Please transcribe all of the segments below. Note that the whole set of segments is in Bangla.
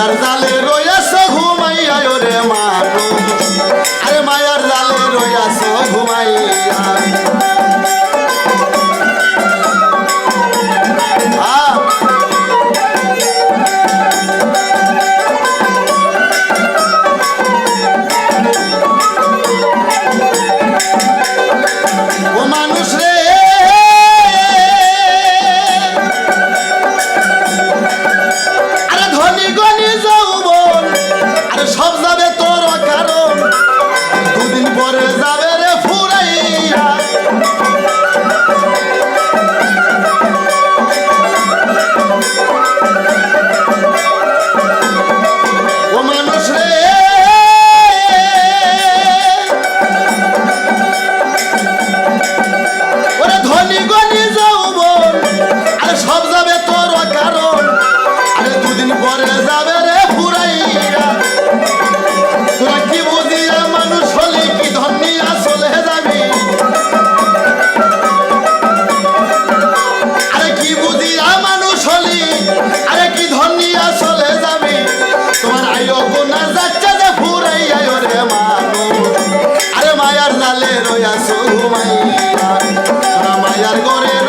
মায়ার জালে রয়েছ ঘুমাইয়া রে মানুষ আরে মায়ার জালে রয়েছ ঘুমাইয়া Kabza রয়া সুমাইয়া রামায়ার করে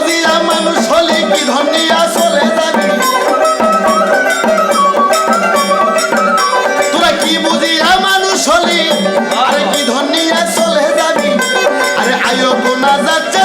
বুঝিয়া মানুষ হলে কি ধনিয়া চলে যাবি তোরা কি বুঝিয়া মানুষ হলে, আরে কি ধনিয়া চলে যাবি আরে আয়ো কোনা যাচ্ছে